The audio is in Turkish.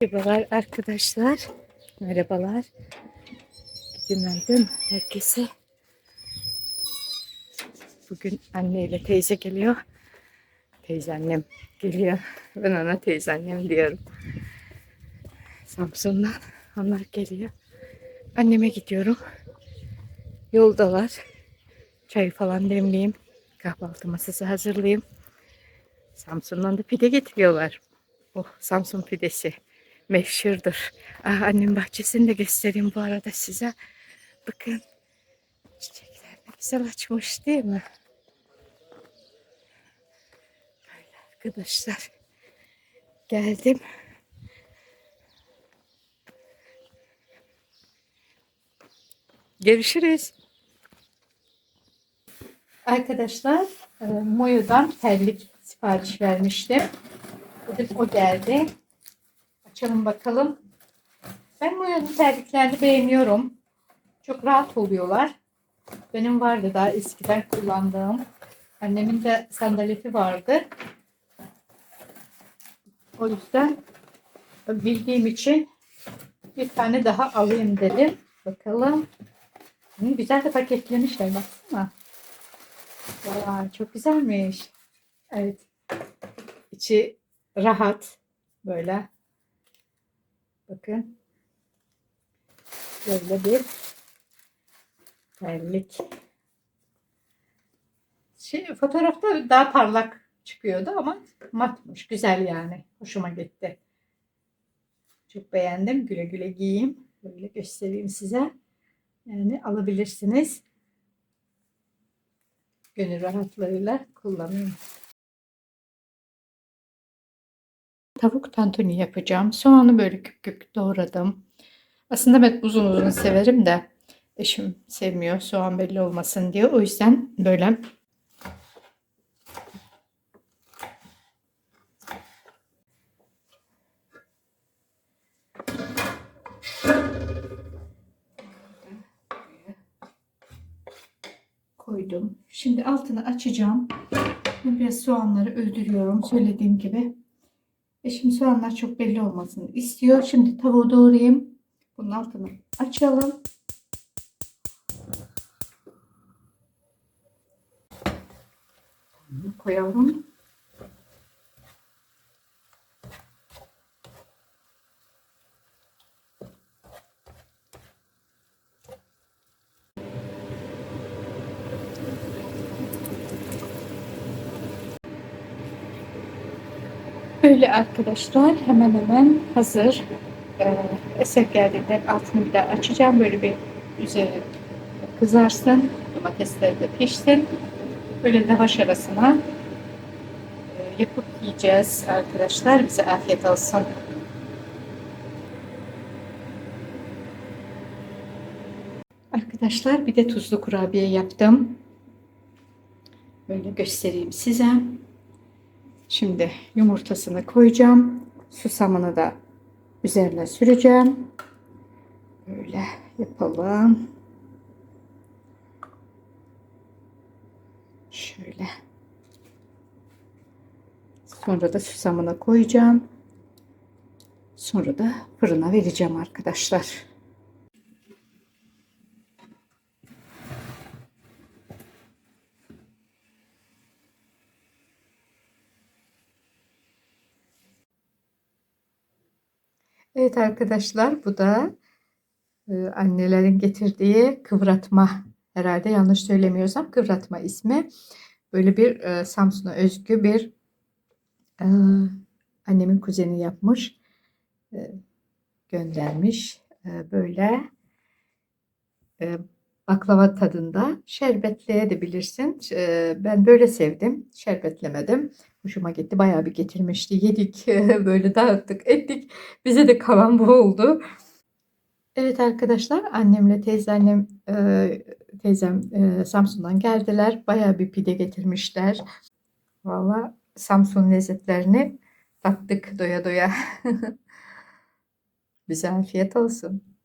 Merhabalar arkadaşlar. Merhabalar. Günaydın herkese. Bugün anne ile teyze geliyor. Teyze annem geliyor. Ben ona teyze annem diyorum. Samsun'dan onlar geliyor. Anneme gidiyorum. Yoldalar. Çay falan demleyeyim. Kahvaltı masası hazırlayayım. Samsun'dan da pide getiriyorlar. Oh Samsun pidesi meşhurdur. Ah, annem bahçesini de göstereyim bu arada size. Bakın çiçekler ne güzel açmış değil mi? Böyle arkadaşlar. Geldim. Görüşürüz. Arkadaşlar e, Moyo'dan terlik sipariş vermiştim. Bugün o geldi. Açalım bakalım. Ben Moyo'nun terliklerini beğeniyorum. Çok rahat oluyorlar. Benim vardı daha eskiden kullandığım. Annemin de sandaleti vardı. O yüzden bildiğim için bir tane daha alayım dedim. Bakalım. Hı, güzel de paketlemişler baksana. Vay, çok güzelmiş. Evet. İçi rahat. Böyle. Bakın. Böyle bir terlik. Şey, fotoğrafta daha parlak çıkıyordu ama matmış. Güzel yani. Hoşuma gitti. Çok beğendim. Güle güle giyeyim. Böyle göstereyim size. Yani alabilirsiniz. Gönül rahatlığıyla kullanayım. Tavuk tantuni yapacağım. Soğanı böyle küp küp doğradım. Aslında ben uzun uzun severim de eşim sevmiyor soğan belli olmasın diye. O yüzden böyle koydum. Şimdi altını açacağım. Biraz soğanları öldürüyorum. Söylediğim gibi. E şimdi soğanlar çok belli olmasını istiyor. Şimdi tavuğu doğrayayım. Bunun altını açalım. Koyalım. Böyle arkadaşlar hemen hemen hazır. Ee, eser geldiğinde altını bir daha açacağım. Böyle bir üzeri kızarsın. Domatesler de pişsin. Böyle lavaş arasına e, yapıp yiyeceğiz arkadaşlar. Bize afiyet olsun. Arkadaşlar bir de tuzlu kurabiye yaptım. Böyle göstereyim size. Şimdi yumurtasını koyacağım. Susamını da üzerine süreceğim. Böyle yapalım. Şöyle. Sonra da susamını koyacağım. Sonra da fırına vereceğim arkadaşlar. Evet arkadaşlar bu da e, annelerin getirdiği kıvratma herhalde yanlış söylemiyorsam kıvratma ismi. Böyle bir e, Samsun'a özgü bir e, annemin kuzeni yapmış e, göndermiş E, böyle e, baklava tadında şerbetleyebilirsin. E, ben böyle sevdim şerbetlemedim. Hoşuma gitti. Bayağı bir getirmişti. Yedik. Böyle dağıttık, ettik. Bize de kalan bu oldu. Evet arkadaşlar annemle teyzeannem e, teyzem e, Samsun'dan geldiler. Bayağı bir pide getirmişler. Valla Samsun lezzetlerini tattık doya doya. Bize afiyet olsun.